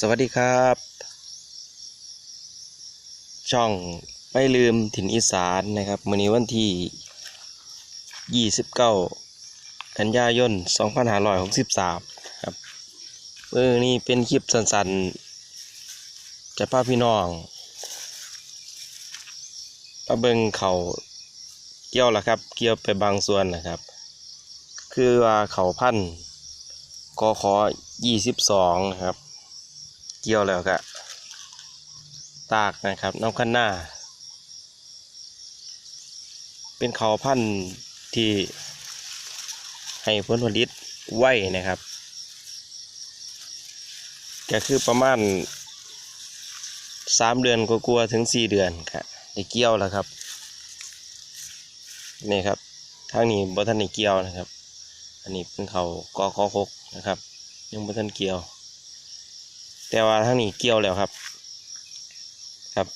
สวัสดีครับ ช่องไม่ลืมถิ่นอีสานนะครับมื้อนี้วันที่ 29 กันยายน 2563 ครับมือนี้เป็นคลิปสั้นๆ จะพาพี่น้องมาเบิงเขาเกี่ยวละครับ เกี่ยวไปบางส่วนนะครับ คือว่าเขาพันธุ์กขอ22 นะครับ เกี่ยวแล้วก็ตากนะครับน้ำขั้นหน้า เป็นเขาพันธุ์ที่ให้ผลผลิตไวนะครับ ก็คือประมาณสามเดือนกลัวๆถึงสี่เดือนครับได้เกี่ยวแล้วครับนี่ครับทางนี้บ่ทันได้เกี่ยวนะครับ อันนี้เป็นเขากอคอคกนะครับ ยังบ่ทันเกี่ยว แต่ว่าทางนี้เกี่ยวแล้วครับ ครับ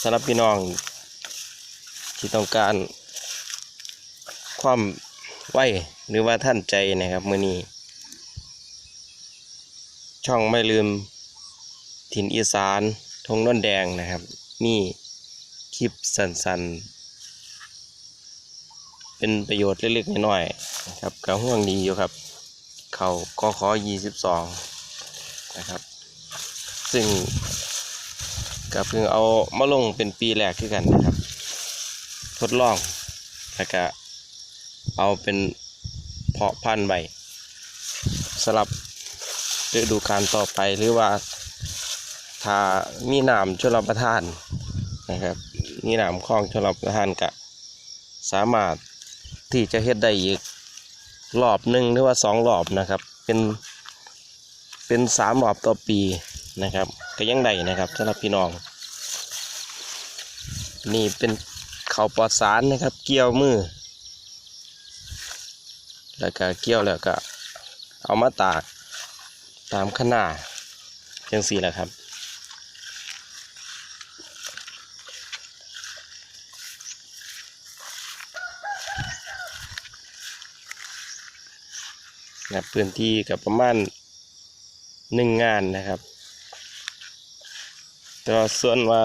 สำหรับพี่น้อง ที่ต้องการ ความไวหรือว่าท่านใจนะครับมือนี้ ช่องไม่ลืมถิ่นอีสานทงนนแดงนะครับ มีคลิปสั้นๆ เป็นประโยชน์เล็กๆน้อยๆครับกระห่วงดีอยู่ครับ เขาก็ขอยี่สิบสอง นะครับ ซึ่งก็เพิ่งเอามาลงเป็นปีแรกคือกันนะครับ ทดลองแล้วก็เอาเป็นเพาะพันธุ์ใบสลับฤดูการต่อไปหรือว่าถ้ามีน้ำชลประทานนะครับมีน้ำคลองชลประทานก็สามารถที่จะเฮ็ดได้อีกรอบหนึ่งหรือว่าสองรอบนะครับ เป็น เป็นสามรอบต่อปีนะครับ ก็ยังได้นะครับสำหรับพี่น้อง นี่เป็นเขาปลอดสารนะครับ เกี่ยวมือ แล้วก็เกี่ยวแล้วก็เอามาตากตามขนาดจังสี่แหละครับนะพื้นที่กับประมาณ หนึ่งงานนะครับ แต่ว่าส่วนว่า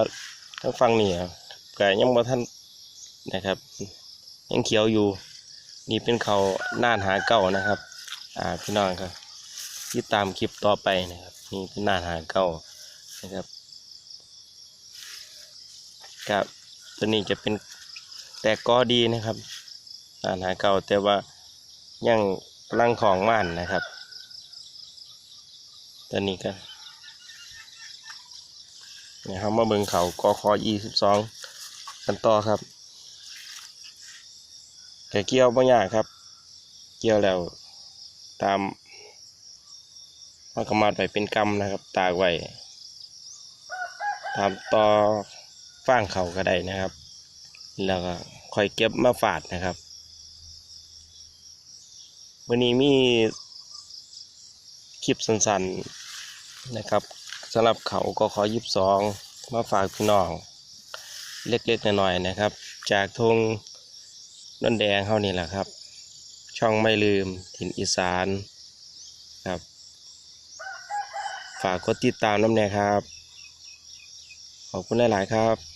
ทางฝั่งนี้ครับก็ยังบ่ทันนะครับ ยังเขียวอยู่ นี่เป็นเขาน่านหาเก่านะครับ อ่าพี่น้องครับที่ตามคลิปต่อไปนะครับ นี่เป็นน่านหาเก่านะครับกับตัวนี้จะเป็นแต่ก็ดีนะครับน่านหาเก่าแต่ว่ายังกำลังของม่านนะครับ ตัวนี้ก็นะครับมาเบิงเขากอคอยี่สิบสองกันต่อครับแต่เกี่ยวบ่ยากครับ เกี่ยวแล้วตามมากมาไปเป็นกำนะครับ ตากไว้ตามต่อฟางเขาก็ได้นะครับ แล้วก็ค่อยเก็บมาฝาดนะครับวันนี้มีคลิปสั้นๆ นะครับสำหรับเขาก็ขอยิบสองมาฝากพี่น้อง เล็กๆหน่อยๆนะครับ จากทงนนแดงเขานี่แหละครับ ช่องไม่ลืมถิ่นอีสานครับ ฝากกดติดตามน้ำแน่ครับ ขอบคุณหลาย ๆ ครับ